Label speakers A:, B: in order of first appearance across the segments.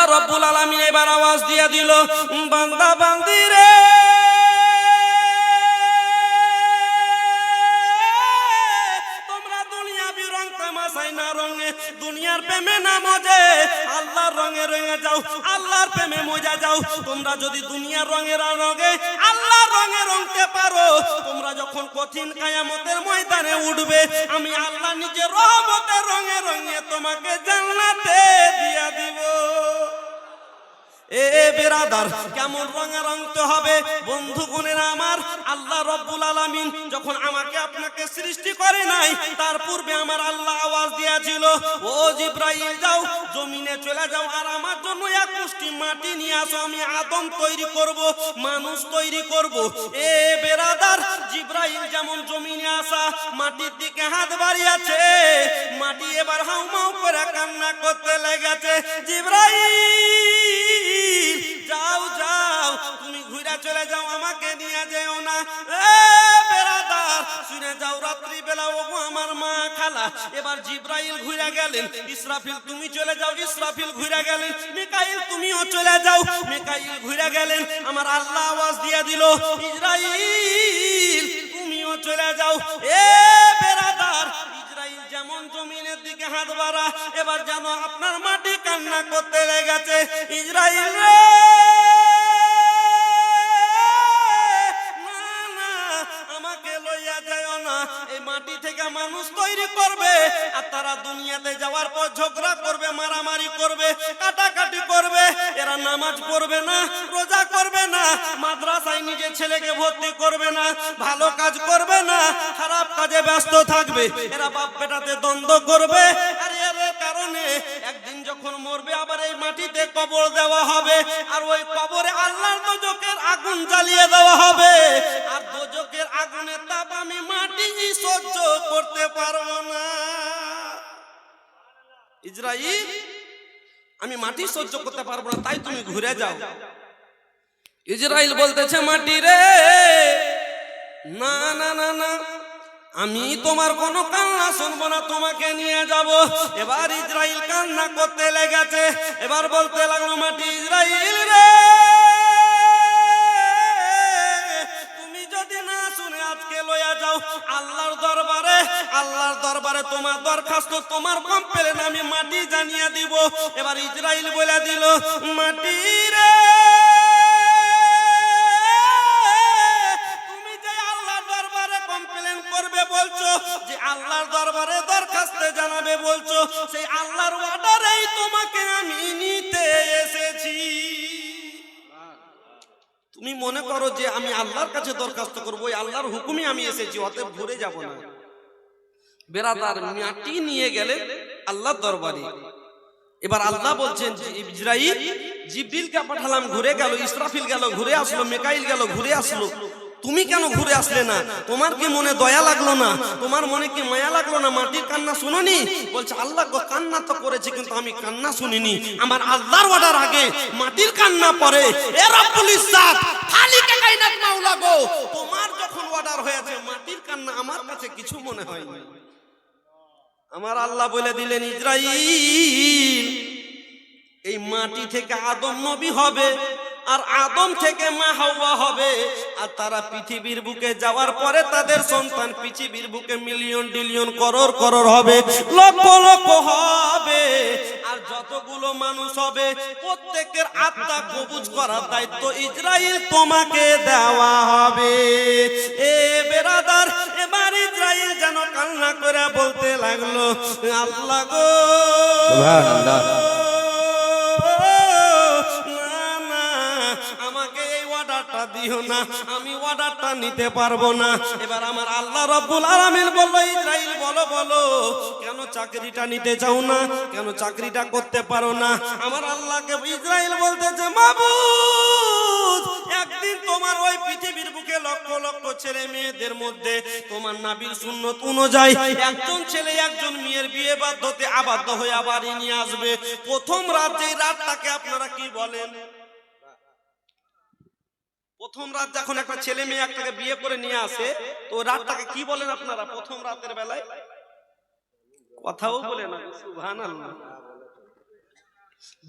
A: আল্লাহ রব্বুল আলামিন এবার আওয়াজ দিয়ে দিল, বান্দা বান্দি রে। দুনিয়ার প্রেমে না মজে। আল্লাহর রঙে রঙে যাও, আল্লাহর প্রেমে মজা যাও। তোমরা যদি দুনিয়ার রঙের রঙে, আল্লাহর রঙে রঙতে পারো। তোমরা যখন কঠিন কায়ামতের ময়দানে উঠবে, আমি আল্লাহ নিজের রহমতের রঙে রঙে তোমাকে জান্নাতে বেরাদার কেমন রঙে রঙতে হবে? বন্ধু বোনেরা আমার, আল্লাহ রব্বুল আলামিন যখন আমাকে আপনাকে সৃষ্টি করে নাই, তার পূর্বে আমার আল্লাহ আওয়াজ দিয়েছিল, ও জিব্রাইল, যাও, জমিনে চলে যাও আর আমার জন্য এক মুষ্টি মাটি নিয়ে আসো, আমি আদম তৈরি করব, মানুষ তৈরি করব। এ বেরাদার, জিব্রাইল যেমন জমিনে আসা, মাটির দিকে হাত বাড়িয়েছে, মাটি এবার হাউমাউ করে কান্না করতে লেগেছে, জিব্রাইল মা এবার জিব্রাইল ঘুরে গেলেন। ইসরাফিল, তুমি চলে যাও। ইসরাফিল ঘুরে গেলেন। মিকাইল, তুমিও চলে যাও। মিকাইল ঘুরে গেলেন। আমার আল্লাহ আওয়াজ দিয়ে দিল, ইসরাইল, তুমিও চলে যাও। এ বেরাদার যেমন জমিনের দিকে হাত বাড়া, এবার যেন আপনার মাটি কান্না করতে লেগেছে। ইসরাইল রে! আমাকে লইয়া যায় না। এই মাটি থেকে মানুষ তৈরি করবে, আর তারা দুনিয়াতে যাওয়ার পর ঝগড়া করবে, মারামারি করবে, কাটাকাটি করবে। এরা নামাজ পড়বে না, রোজা করবে না, মাদ্রাসায় নিজের ছেলেকে ভর্তি করবে না, ভালো কাজ করবে না, খারাপ কাজে ব্যস্ত থাকবে। এরা বাপ বেটাতে দ্বন্দ্ব করবে। আর এর কারণে একদিন যখন মরবে, আবার এই মাটিতে কবর দেওয়া হবে। আর ওই কবরে আল্লাহর দোজকের আগুন জ্বালিয়ে দেওয়া হবে। ইসরাইল, আমি মাটি সহ্য করতে পারব না, তাই তুমি ঘুরে যাও। ইসরাইল বলতেছে, মাটি রে, না না না না, আমি তোমার কোনো কান্না শুনব না, তোমাকে নিয়ে যাব। এবার ইসরাইল কান্না করতে লেগেছে, এবার বলতে লাগল, মাটি ইসরাইল রে আল্লাহর তোমার দরখাস্ত, তোমার কমপ্লেন আমি মাটি জানিয়ে দিব। এবার ইসরাইল বলে দিল, মাটি রে, তুমি যে দরবারে কমপ্লেন করবে বলছো, যে আল্লাহর দরবারে দরখাস্তে জানাবে বলছো, সেই আল্লাহর অর্ডারেই তোমাকে আমি নিতে এসেছি। তুমি মনে করো যে আমি আল্লাহর কাছে দরখাস্ত করব আল্লাহর হুকুমই আমি এসেছি, অতএব ঘুরে যাব না। বেরাদার মাটি নিয়ে গেলে আল্লাহর দরবারে। এবার আল্লাহ বলছেন ইসরাইল জিব্রিলকে পাঠালাম, ঘুরে গেল, ইসরাফিল গেল, ঘুরে আসলো, মেকাইল গেল, ঘুরে আসলো। তুমি কেন ঘুরে আসলে না? তোমার কি মনে দয়া লাগল না? তোমার মনে কি মায়া লাগল না? মাটির কান্না শুনোনি? বলছে, আল্লাহ কান্না তো করেছে, কিন্তু আমি কান্না শুনিনি। আমার আল্লাহর অর্ডার আগে মাটির কান্না পরে, এ রব্বুল ইজ্জাত, খালিকে কাইনাত মাওলা গো। তোমার যখন অর্ডার হয়েছে, মাটির কান্না আমার কাছে কিছু মনে হয়নি। আমার আল্লাহ বলে দিলেন ইসরাইল এই মাটি থেকে আদম নবী হবে আর আদম থেকে মা হাওয়া হবে। আর তারা পৃথিবীর বুকে যাওয়ার পরে তাদের সন্তান পৃথিবীর বুকে মিলিয়ন ডিলিয়ন করোর করোর হবে, লক্ষ লক্ষ হবে। আর যতগুলো মানুষ হবে, প্রত্যেকের আত্মা কবুজ করার দায়িত্ব ইসরাইল তোমাকে দেওয়া হবে। এ বেরাদার এবার ইসরাইল যেন কান্না করে বলতে লাগল আল্লাহ গো। অর্ডারটা দিও না আমি অর্ডারটা নিতে পারব না। এবার আমার আল্লাহ রব্বুল আলামিন বলল ইসরাইল বলো বলো কেন চাকরিটা নিতে চাও না? কেন চাকরিটা করতে পারো না? আমার আল্লাহকে ইসরাইল বলতেছে মাবুদ একদিন তোমার ওই পৃথিবীর বুকে লক্ষ লক্ষ ছেলে মেয়েদের মধ্যে তোমার নাবির সুন্নত অনুযায়ী একজন ছেলে একজন মেয়ের বিয়ে বাধ্যতে আবদ্ধ হয়ে আবার নিয়ে আসবে। প্রথম রাত যেই রাতটাকে আপনারা কি বলেন? প্রথম রাত যখন একটা ছেলে মেয়ে একটাকে বিয়ে করে নিয়ে আসে, তো রাতটাকে কি বলেন আপনারা প্রথম রাতের বেলায়? কথাও বলে না, সুবহানাল্লাহ।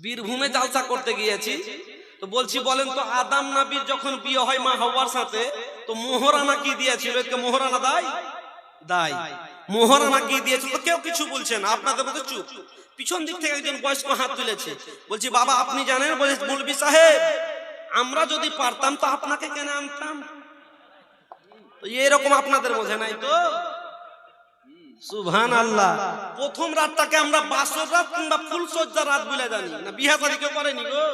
A: বীরভূমে জালসা করতে গিয়েছি। তো বলছি বলেন তো আদাম নাবির যখন বিয়ে হয় মা হওয়ার সাথে তো মোহরানা কি দিয়েছিল? মোহরানা দায় দায় মোহরানা কি দিয়েছিল? তো কেউ কিছু বলছেন আপনাদের মধ্যে চুপ। পিছন দিক থেকে একজন বয়স্ক হাত তুলেছে। বলছি বাবা আপনি জানেন? বলে বলবি সাহেব আমরা যদি পারতাম তো আপনাকে কেন আনতাম? এরকম আপনাদের বোঝে নাই তো। সুভান আল্লাহ প্রথম রাতটাকে আমরা বাসর রাত কিংবা ফুলসজ্জা রাত বলে জানি। না বিহা কেউ করেনি গো।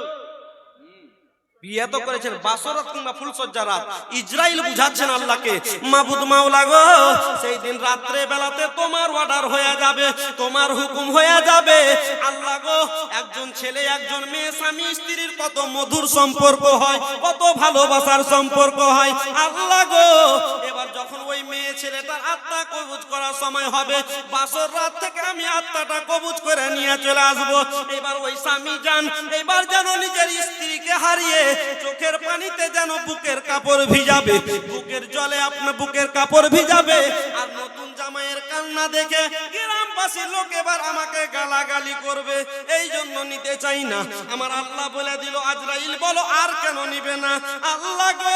A: বিয়ে তো করেছেন বাসরত কিংবা ফুলসজ্জা রাত ইসরায়েল বুঝাচ্ছেন আল্লাহকে মাবুদ মাওলা গো সেই দিন রাত্রে বেলাতে তোমার অর্ডার হয়ে যাবে তোমার হুকুম হয়ে যাবে। আল্লাহ গো একজন ছেলে একজন মেয়ে স্বামী স্ত্রীর কত মধুর সম্পর্ক হয় কত ভালোবাসার সম্পর্ক হয়। আল্লাহ গো এবার যখন ওই মেয়ে ছেলেটার আত্মা কবুজ করার সময় হবে। বাসর রাত থেকে আমি আত্মাটা কবুজ করে নিয়ে চলে আসব। এবার ওই স্বামী যান, এবার যেন নিজের স্ত্রীকে হারিয়ে চোখের পানিতে যেন বুকের কাপড় ভিজাবে। বুকের জলে আপনার বুকের কাপড় ভিজাবে। আর নতুন জামাইয়ের কান্না দেখে গ্রামবাসী লোক এবার আমাকে গালাগালি করবে। এই জন্য নিতে চাই না। আমার আল্লাহ বলে দিল, আজরাইল বলো, আর কেন নিবে না? আল্লাহ গো!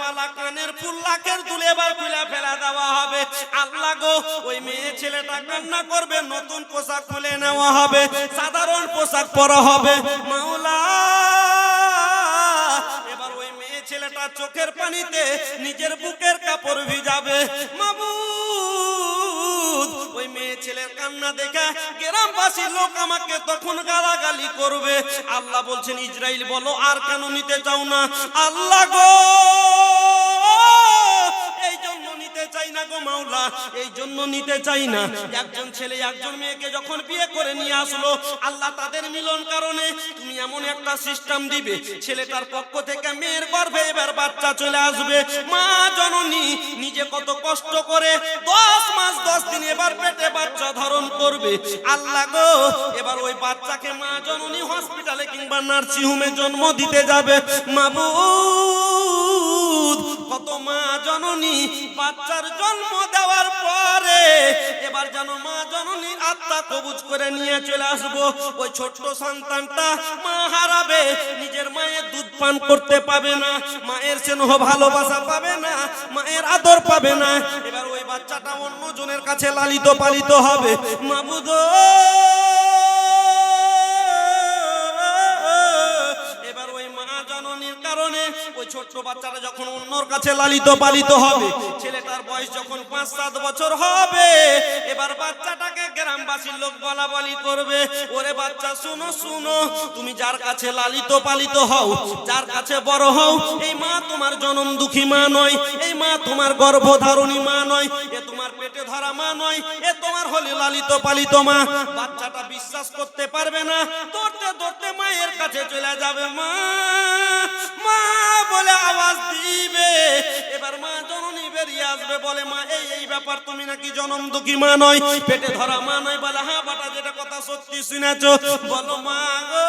A: বালা কানের ফুল লাখের এবার খুলে ফেলা দেওয়া হবে। আল্লাহ গো, ওই মেয়ে ছেলেটা কান্না করবে, নতুন পোশাক খুলে নেওয়া হবে, সাধারণ পোশাক পরা হবে। মাওলা, এবার ওই মেয়ে ছেলেটা চোখের পানিতে নিজের বুকের কাপড় ভিজাবে। মাবুদ, ওই মেয়ে ছেলের কান্না দেখা গ্রামবাসী লোক আমাকে তখন গালাগালি করবে। আল্লাহ বলছেন, ইসরাইল বলো, আর কেন নিতে চাও না? আল্লাহ গো না গো মাওলা, এই জন্য নিতে চাই না। একজন ছেলে, একজন মেয়েকে যখন বিয়ে করে নিয়ে আসলো, আল্লাহ তাদের মিলন কারণে তুমি এমন একটা সিস্টেম দিবে, ছেলেটার পক্ষ থেকে মেয়ের এবার বাচ্চা চলে আসবে। মা জননী, নিজে কত কষ্ট করে দশ মাস, দশ দিন এবার পেটে বাচ্চা ধারণ করবে। আল্লাহ গো, এবার ওই বাচ্চাকে মা জননী হসপিটালে কিংবা নার্সিং হোমে জন্ম দিতে যাবে। মাবুদ কত মা জননী, বাচ্চার জন্ম দেওয়ার পরে এবার যেন মা জননীর আত্মা কবুজ করে নিয়ে চলে আসব। ওই ছোট্ট সন্তানটা মা হারাবে, নিজের মায়ের দুধ পান করতে পাবে না, মায়ের স্নেহ ভালোবাসা পাবে না, মায়ের আদর পাবে না। এবার ওই বাচ্চাটা অন্য জনের কাছে লালিত পালিত হবে। মাবুদ কারণে ওই ছোট্ট বাচ্চাটা যখন অন্যর কাছে লালিত পালিত হবে, ছেলেটার বয়স যখন পাঁচ, সাত বছর হবে, এবার বাচ্চাটাকে গ্রামবাসীর লোক বলা বলি করবে, ওরে বাচ্চা, শুনো শুনো, তুমি যার কাছে লালিত পালিত হও, যার কাছে বড় হও, এই মা তোমার জনম দুঃখী মা নয়, এই মা তোমার গর্ভধারণী মা নয় ধরা মা নয়, এ তোমার হলে লালিত পালিত মা। বাচ্চাটা বিশ্বাস করতে পারবে না, দৌড়তে দৌড়তে মায়ের কাছে চলে যাবে মা। মা বলে আওয়াজ দিবে, এবার মা জননী বেরিয়ে আসবে বলে, মা, এই এই ব্যাপার তুমি নাকি জনম দুঃখী মা নয়? পেটে ধরা মা নয় বলে হ্যাঁ বাটা যেটা কথা সত্যি শুনেছো, বলো মা গো।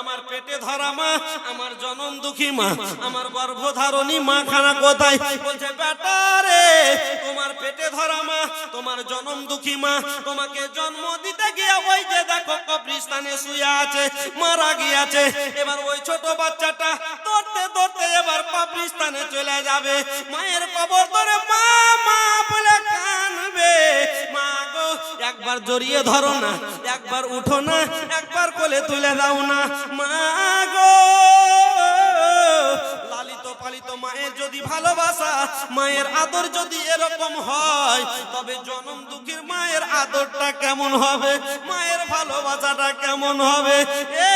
A: আমার পেটে ধরা মা, আমার জনম দুঃখী মা, আমার গর্ভধারণী মা, খানা কোথায়? বলছে, বেটা রে, তোমার পেটে ধরা মা, তোমার জনম দুঃখী মা, তোমাকে জন্ম দিতে গিয়ে ওই যে দেখো কবরিস্তানে শুয়ে আছে, মারা গিয়েছে। এবার ওই ছোট বাচ্চাটা দৌড়তে দৌড়তে এবার কবরিস্তানে চলে যাবে। মায়ের কবর ধরে মা মা বলে কানবে। মা গো, একবার জড়িয়ে ধরো না, একবার উঠো না, একবার কোলে তুলে দাও না। মা গো লালিত পালিত মায়ের যদি ভালোবাসা, মায়ের আদর যদি এরকম হয়, তবে জনম দুঃখীর মায়ের আদরটা কেমন হবে? মায়ের ভালোবাসাটা কেমন হবে? এ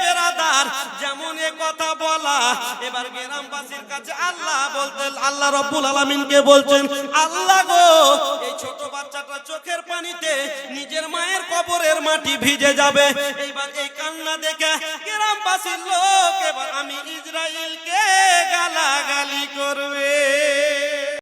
A: বেরাদা বেরাদার কেমন এ কথা বলা, এবার গ্রামবাসীর কাছে আল্লাহ বলতে, আল্লাহ রব্বুল আলমিনকে বলছেন, আল্লাহ গো, এই ছোট বাচ্চাটা চোখের পানিতে নিজের মায়ের কবরের মাটি ভিজে যাবে। এইবার এই কান্না দেখে গ্রামবাসীর লোক, এবার আমি ইসরায়েলকে গালাগালি করবে।